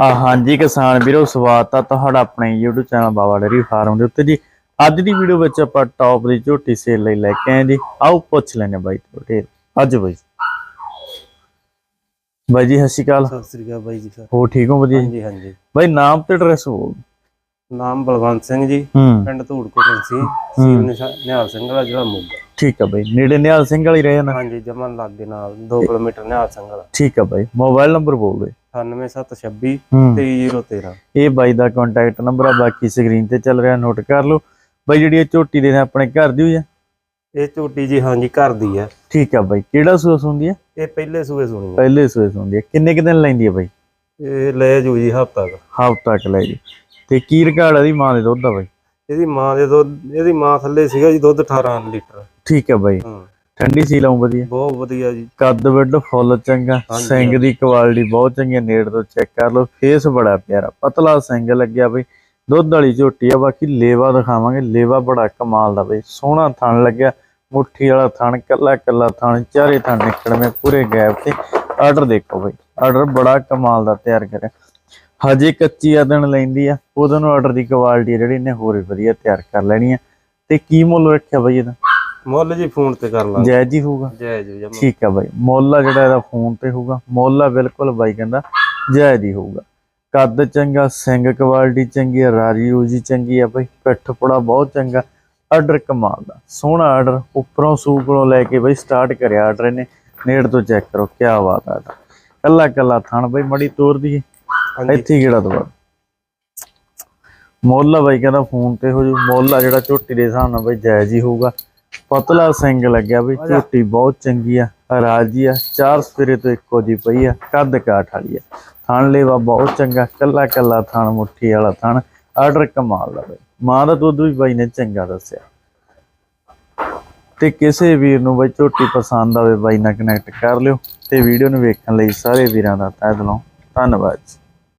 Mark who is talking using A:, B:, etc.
A: ਆ ਹਾਂਜੀ ਕਿਸਾਨ ਵੀਰੋ ਸਵਾਗਤ ਆ ਤੁਹਾਡਾ ਆਪਣੇ YouTube channel Baba dairy farm ਦੇ ਉੱਤੇ ਜੀ। ਅੱਜ ਦੀ ਵੀਡੀਓ ਵਿੱਚ ਆਪਾਂ ਟੌਪ ਦੀ ਝੋਟੀ ਸੇਲ ਲਈ ਲੈ ਕੇ ਆਏ ਜੀ। ਆਓ ਪੁੱਛ ਲੈਣੇ ਬਾਈ ਤੁਹਾਡੇ। ਅੱਜ ਬਾਈ। ਬਾਈ ਜੀ ਸਤਿ ਸ਼੍ਰੀ ਅਕਾਲ।
B: ਸਤਿ ਸ੍ਰੀ ਅਕਾਲ ਬਾਈ ਜੀ ਸਰ
A: ਹੋ ਠੀਕ ਹੋ ਵਧੀਆ ਜੀ?
B: ਹਾਂਜੀ ਹਾਂਜੀ।
A: ਬਾਈ ਨਾਮ ਤੇ ਐਡਰੈਸ ਬੋਲ।
B: ਨਾਮ ਬਲਵੰਤ ਸਿੰਘ ਜੀ। ਪਿੰਡ ਧੂੜਕੋਟ ਸੀ। ਨਿਹਾਲ ਸਿੰਘ ਵਾਲਾ ਜ਼ਿਲ੍ਹਾ ਮੋਗਾ
A: ਠੀਕ ਆ ਬਾਈ। ਨੇੜੇ ਨਿਹਾਲ ਸਿੰਘ ਵਾਲੀ ਰਹੇ ਨਾ।
B: ਹਾਂਜੀ ਜਮਨ ਲੱਗੇ ਨਾਲ। 2 ਕਿਲੋਮੀਟਰ ਨਿਹਾਲ ਸਿੰਘ ਵਾਲਾ।
A: ਠੀਕ ਆ ਬਾਈ। ਮੋਬਾਈਲ ਨੰਬਰ ਬੋਲ ਦੇ
B: 98726
A: ਹੂੰ
B: 23013
A: ਇਹ ਬਾਈ ਦਾ ਕੰਟੈਕਟ ਨੰਬਰ ਆ ਬਾਕੀ ਸਕਰੀਨ ਤੇ ਚੱਲ ਰਿਹਾ ਨੋਟ ਕਰ ਲਓ ਬਾਈ ਜਿਹੜੀ ਇਹ ਝੋਟੀ ਦੇ ਆਪਣੇ ਘਰ ਦੀ ਹੋਈ ਆ
B: ਇਹ ਝੋਟੀ ਜੀ ਹਾਂਜੀ ਘਰ ਦੀ ਹੈ
A: ਠੀਕ ਆ ਬਾਈ ਕਿਹੜਾ ਸੂਸ ਹੁੰਦੀ ਆ
B: ਇਹ ਪਹਿਲੇ ਸੂਏ ਸੁਣੀ
A: ਪਹਿਲੇ ਸੂਸ ਹੁੰਦੀ ਆ ਕਿੰਨੇ ਕੁ ਦਿਨ ਲੈਂਦੀ ਆ ਬਾਈ
B: ਇਹ ਲੈ ਜੂ ਜੀ ਹਫਤਾ ਤੱਕ
A: ਹਫ਼ਤਾ ਤੱਕ ਲੈ ਜੀ ਤੇ ਕੀ ਰਿਕਾਰਡ ਆ ਮਾਂ ਦੇ ਦੁੱਧ ਦਾ ਬਾਈ
B: ਇਹਦੀ ਮਾਂ ਦੇ ਦੁੱਧ ਇਹਦੀ ਮਾਂ ਥੱਲੇ ਸੀਗਾ ਜੀ ਦੁੱਧ 18 ਲੀਟਰ
A: ਠੀਕ ਆ ਬਾਈ ਠੰਡੀ ਸੀ ਲਾਉਂ ਵਧੀਆ।
B: ਬਹੁਤ ਵਧੀਆ ਜੀ।
A: ਕੱਦ ਵਿੱਡ ਫੁੱਲ ਚੰਗਾ। ਸਿੰਘ ਦੀ ਕੁਆਲਿਟੀ ਬਹੁਤ ਚੰਗੀ ਨੇੜ ਤੋਂ ਚੈੱਕ ਕਰ ਲਓ ਫੇਸ ਬੜਾ ਪਿਆਰਾ ਪਤਲਾ ਸਿੰਘ ਲੱਗਿਆ ਬਈ। ਦੁੱਧ ਵਾਲੀ ਝੋਟੀ ਆ ਬਾਕੀ ਲੇਵਾ ਦਿਖਾਵਾਂਗੇ ਲੇਵਾ ਬੜਾ ਕਮਾਲ ਦਾ ਬਈ। ਸੋਹਣਾ ਥਣ ਲੱਗਿਆ ਮੁੱਠੀ ਵਾਲਾ ਥਣ ਕੱਲਾ ਕੱਲਾ ਥਣ ਚਾਰੇ ਥਣ ਨਿਕਲਵੇਂ ਪੂਰੇ ਗੈਪ ਤੇ ਆਰਡਰ ਦੇਖੋ ਬਈ ਆਰਡਰ ਬੜਾ ਕਮਾਲ ਦਾ ਤਿਆਰ ਕਰਿਆ। ਹਜੇ ਕੱਚੀ ਆਦਣ ਲੈਂਦੀ ਆ ਉਹਦੋਂ ਆਰਡਰ ਦੀ ਕੁਆਲਿਟੀ ਜਿਹੜੀ ਇਹਨੇ ਹੋਰ ਵੀ ਵਧੀਆ ਤਿਆਰ ਕਰ ਲੈਣੀ ਆ। ਤੇ ਕੀ ਮੁੱਲ ਰੱਖਿਆ ਬਈ ਇਹਦਾ?
B: ਮੁੱਲ ਜੀ ਫੋਨ ਤੇ ਕਰ ਲਾਂਗੇ।
A: ਜਾਇਜ਼ ਹੀ ਹੋਊਗਾ।
B: ਜੈ ਜੀ ਜਮਨ
A: ਠੀਕ ਆ ਬਾਈ। ਮੁੱਲ ਆ ਜਿਹੜਾ ਇਹਦਾ ਫੋਨ ਤੇ ਹੋਊਗਾ। ਮੁੱਲ ਆ ਬਿਲਕੁਲ ਬਾਈ ਕਹਿੰਦਾ ਜਾਇਜ਼ ਹੀ ਹੋਊਗਾ। ਕੱਦ ਚੰਗਾ ਸਿੰਘ ਕੁਆਲਿਟੀ ਚੰਗੀ ਆ ਰਾਜੀ ਰੂਜੀ ਚੰਗੀ ਆ ਬਾਈ। ਪਿੱਠ ਪੁੜਾ ਬਹੁਤ ਚੰਗਾ। ਆਰਡਰ ਕਮਾਲ ਦਾ। ਸੋਹਣਾ ਆਰਡਰ। ਉੱਪਰੋਂ ਸੂਕ ਕੋਲੋਂ ਲੈ ਕੇ ਬਾਈ ਸਟਾਰਟ ਕਰਿਆ ਆਰਡਰ ਇਹਨੇ। ਨੇੜ ਤੋਂ ਚੈੱਕ ਕਰੋ ਕੀ ਬਾਤ ਆ ਇਹਦਾ। ਕੱਲਾ ਕੱਲਾ ਥਣ ਬਾਈ ਮੜੀ ਤੋਰ ਦੀ ਇੱਥੇ ਹੀ ਕਿਹੜਾ ਦਵਾ। ਮੁੱਲ ਆ ਬਾਈ ਕਹਿੰਦਾ ਫੋਨ ਤੇ ਹੋ ਜੂ। ਮੁੱਲ ਆ ਜਿਹੜਾ ਝੋਟੀ ਦੇ ਹਿਸਾਬ ਨਾਲ ਬਾਈ ਜਾਇਜ਼ ਹੀ ਹੋਊਗਾ। ਪਤਲਾ ਸਿੰਘ ਲੱਗਿਆ ਬਈ ਝੋਟੀ ਬਹੁਤ ਚੰਗੀ ਆ ਰਾਜੀ ਆ ਚਾਰ ਸਪਿਰੇ ਤੋਂ ਇੱਕੋ ਜੀ ਪਈ ਆ ਕੱਦ ਕਾਠ ਵਾਲੀ ਆ। ਥਣ ਲੇਵਾ ਬਹੁਤ ਚੰਗਾ ਕੱਲਾ ਕੱਲਾ ਥਣ ਮੁੱਠੀ ਵਾਲਾ ਥਣ ਆਰਡਰ ਕਮਾਲ ਦਾ ਬਈ। ਮਾਂ ਦਾ ਦੁੱਧ ਵੀ ਬਾਈ ਨੇ ਚੰਗਾ ਦੱਸਿਆ। ਤੇ ਕਿਸੇ ਵੀਰ ਨੂੰ ਬਈ ਝੋਟੀ ਪਸੰਦ ਆਵੇ ਬਾਈ ਨਾਲ ਕਨੈਕਟ ਕਰ ਲਿਓ ਤੇ ਵੀਡੀਓ ਨੂੰ ਵੇਖਣ ਲਈ ਸਾਰੇ ਵੀਰਾਂ ਦਾ ਤਹਿ ਦਿਲੋਂ ਧੰਨਵਾਦ